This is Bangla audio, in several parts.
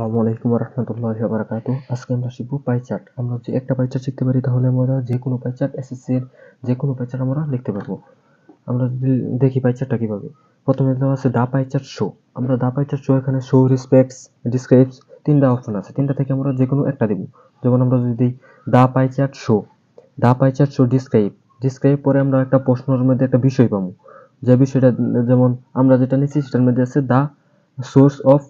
আসসালামু আলাইকুম রহমতুল্লাহি বারাকাত আজকে আমরা শিখব পাই চার্ট আমরা যদি একটা পাই চার্ট শিখতে পারি, তাহলে আমরা যে কোনো পাই চার্ট এসএসসি এর যে কোনো পাই চার্ট আমরা লিখতে পারব। আমরা যদি দেখি পাই চার্টটা কীভাবে। প্রথমে দেওয়া আছে দা পাই চার্ট শো আমরা দা পাই চার্ট শো এখানে শো রিসপেক্টস ডিসক্রাইবস তিনটা অপশন আছে। তিনটা থেকে আমরা যে কোনো একটা দেবো। যেমন আমরা যদি the pie chart show the pie chart show describe describe পরে আমরা একটা প্রশ্নের মধ্যে একটা বিষয় পাবো। যে বিষয়টা, যেমন আমরা যেটা নিচ্ছি, সেটার মধ্যে আছে the source of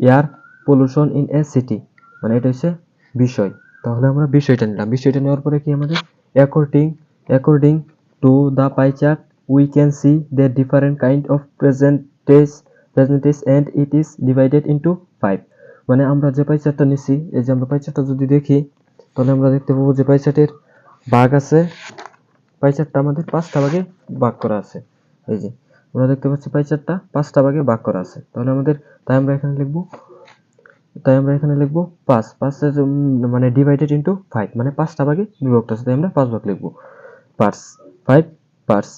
air pollution in a city মানে এটা হচ্ছে বিষয়। তাহলে আমরা বিষয়টা নিলাম। বিষয়টা নেওয়ার পরে কি আমাদের? According according to the pie chart we can see the different kind of percentage percentage and it is divided into five মানে আমরা যে পাই চার্টটা নিছি, এই যে আমরা পাই চার্টটা যদি দেখি, তাহলে আমরা দেখতে পাবো যে পাই চার্টের ভাগ আছে। পাই চার্টটা আমাদের পাঁচটা ভাগে ভাগ করা আছে। এই যে, আমরা দেখতে পাচ্ছি পাই চার্টটা পাঁচটা ভাগে ভাগ করা আছে। তাহলে আমাদের, তাই আমরা এখানে লিখব তাই আমরা এখানে লিখব পাঁচ। পাঁচ মানে ডিভাইডেড ইন্টু ফাইভ মানে পাঁচটা ভাগে বিভক্ত আছে, তাই আমরা পাঁচ ভাগ লিখব। পার্স ফাইভ পার্স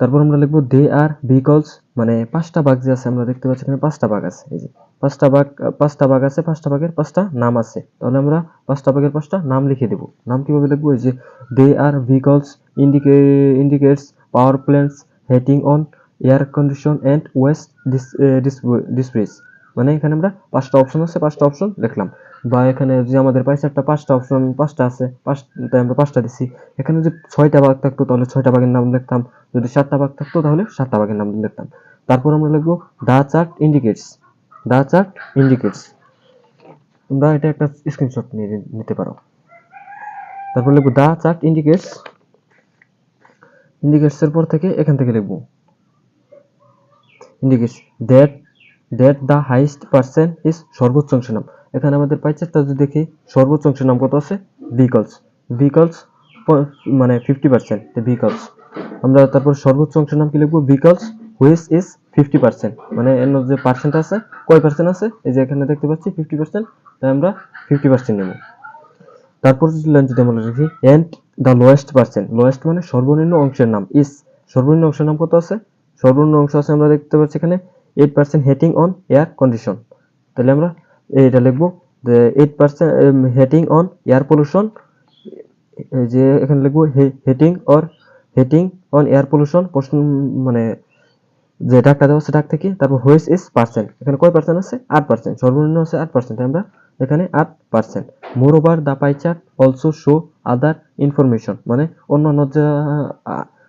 তারপর আমরা লিখব দে আর ভেহিকলস মানে পাঁচটা ভাগ যে আছে, আমরা দেখতে পাচ্ছি এখানে পাঁচটা ভাগ আছে, এই যে পাঁচটা ভাগ পাঁচটা ভাগ আছে, পাঁচটা ভাগের পাঁচটা নাম আছে। তাহলে আমরা পাঁচটা ভাগের পাঁচটা নাম লিখে দেবো। নাম কীভাবে লিখব? এই যে they are vehicles indicate indicates power plants heating on air condition and waste displace মানে এখানে আমরা পাঁচটা অপশন আছে, পাঁচটা অপশন লিখলাম বা এখানে যে আমাদের পাই চারটা পাঁচটা অপশন পাঁচটা আছে পাঁচ তাই আমরা পাঁচটা দিচ্ছি এখানে যদি ছয়টা ভাগ থাকতো তাহলে ছয়টা ভাগের নাম লিখতাম যদি সাতটা ভাগ থাকতো তাহলে সাতটা ভাগের নাম লিখতাম তারপর আমরা লিখব the chart indicates the chart indicates তোমরা এটা একটা স্ক্রিনশট নিয়ে নিতে পারো। তারপর লিখব দা চার্ট ইন্ডিকেটস ইন্ডিকেটস এর পর থেকে এখান থেকে লিখব। Indicates that that the highest percent is সর্বোচ্চ অংশ নাম। এখানে আমাদের পাইচারটা যদি দেখি, সর্বোচ্চ অংশ নাম কত আছে? ভিকলস ভিকলস মানে ফিফটি পার্সেন্ট ভিকলস আমরা তারপর সর্বোচ্চ অংশ নাম কি লিখব? Vehicles which is fifty percent মানে এর যে পার্সেন্ট আছে, কয় পার্সেন্ট আছে? এই যে এখানে দেখতে পাচ্ছি ফিফটি পার্সেন্ট তাই আমরা ফিফটি পার্সেন্ট নেব। তারপর যদি আমরা লিখি and the lowest percent lowest মানে সর্বনিম্ন অংশের নাম ইস সর্বনিম্ন অংশের নাম কত আছে? সর্বনিম্ন অংশ আছে আমরা দেখতে পাচ্ছি এখানে eight percent heating on air condition তাহলে আমরা এটা লিখব eight percent heating on air pollution যে এখানে লিখব heating or heating on air pollution প্রশ্ন মানে যে ডাকটা দেওয়া ডাক থেকে, তারপর হুইচ ইজ পার্সেন্ট এখানে কয় পার্সেন্ট আছে? আট পার্সেন্ট সর্বনিম্ন আছে আট পার্সেন্ট আমরা এখানে আট percent moreover the pie chart also show other information মানে অন্য অন্য যে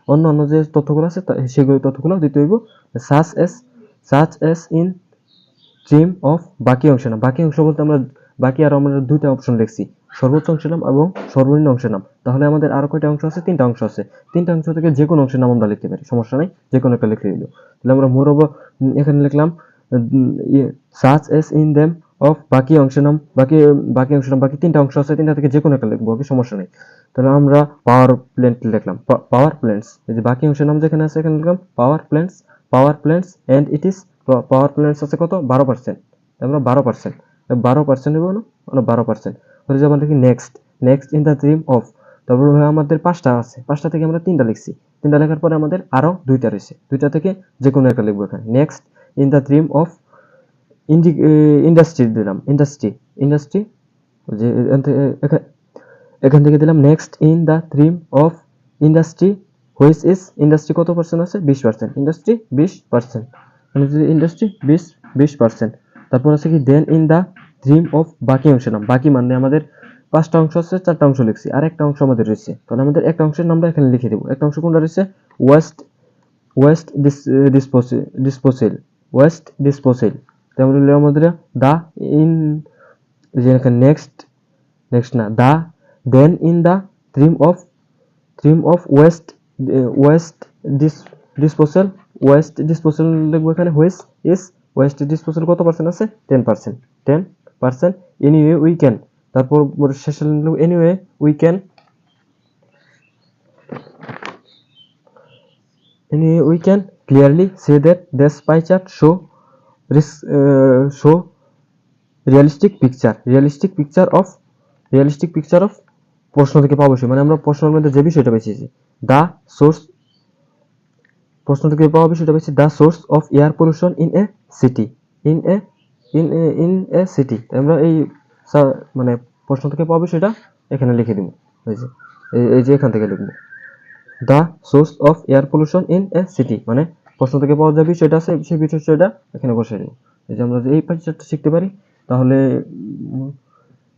অন্য অন্য যে তথ্যগুলো আছে সেগুলো তথ্যগুলো দিতে হইব such as such as in term of বাকি অংশ নাম। বাকি অংশ বলতে আমরা বাকি আরও আমরা দুইটা অপশন লিখছি। সর্বোচ্চ অংশের নাম এবং সর্বনিম্ন অংশের নাম। তাহলে আমাদের আরও কয়টা অংশ আছে? তিনটা অংশ আছে। তিনটা অংশ থেকে যে কোনো অংশের নাম আমরা লিখতে পারি। সমস্যা নেই যে কোনো একটা লিখে দিল। তাহলে আমরা মোর এখানে লিখলাম such as in them of বাকি অংশের নাম, বাকি বাকি অংশের নাম, বাকি তিনটা অংশ আছে, তিনটা থেকে যে কোনো একটা লিখব সমস্যা নেই। তাহলে আমরা পাওয়ার প্ল্যান্ট লিখলাম। পাওয়ার প্ল্যান্টস এই যে বাকি অংশের নাম যেখানে আছে, এখানে লিখলাম power plants power plants and it is power plants আছে কত? বারো পার্সেন্ট আমরা বারো পার্সেন্ট বারো পার্সেন্ট নেব মানে বারো পার্সেন্ট যে আমরা লিখি next next in the dream of তারপর আমাদের পাঁচটা আছে। পাঁচটা থেকে আমরা তিনটা লিখছি। তিনটা লেখার পরে আমাদের আরও দুইটা রয়েছে। দুইটা থেকে যে কোনো একটা লিখব এখানে। Next in the dream of indie industry দিলাম। ইন্ডাস্ট্রি ইন্ডাস্ট্রি যে, এখান থেকে দিলাম next in the dream of industry which is industry কত পার্সেন্ট আছে? বিশ পার্সেন্ট ইন্ডাস্ট্রি বিশ পার্সেন্ট মানে যদি ইন্ডাস্ট্রি বিশ বিশ পার্সেন্ট তারপর আছে কি? Then in the dream of বাকি অংশ নাম। বাকি মানে আমাদের পাঁচটা অংশ আছে, চারটা অংশ লিখছি। আর একটা অংশ আমাদের রয়েছে। তাহলে আমাদের একটা অংশের নামটা এখানে লিখে দেবো। একটা অংশ কোনটা রয়েছে? Waste waste disposal waste disposal তারপরে আমাদের দা ইন যে এখানে নেক্সট নেক্সট না, দা। Then in the dream of dream of waste waste dish disposal waste disposal লিখব এখানে হুইচ ইজ ওয়েস্ট ডিসপোজাল কত পার্সেন্ট আছে? Ten percent ten percent anyway we can তারপর শেষে লিখব anyway we can anyway we can clearly say that this pie chart show show realistic picture realistic picture of realistic picture of প্রশ্ন থেকে পাবো মানে আমরা প্রশ্নের মধ্যে যে বিষয়টা পেয়েছি দা সোর্স প্রশ্ন থেকে পাওয়া বিষয়টা পেয়েছি the source of air pollution in a city in a in a in a city আমরা এই মানে প্রশ্ন থেকে পাবো সেটা এখানে লিখে দিব। এই যে, এই- যে এখান থেকে লিখব। The source of air pollution in a city মানে প্রশ্ন থেকে পাওয়া যাবে সেটা আছে, সেই বিষয়টা এখানে বসে দেবো। এই যে আমরা যদি এই পাইচারটা শিখতে পারি, তাহলে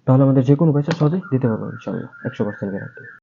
তাহলে আমাদের যে কোনো পয়সা সহজে দিতে পারব ইনশাল্লাহ একশো পার্সেন্ট গ্যারান্টি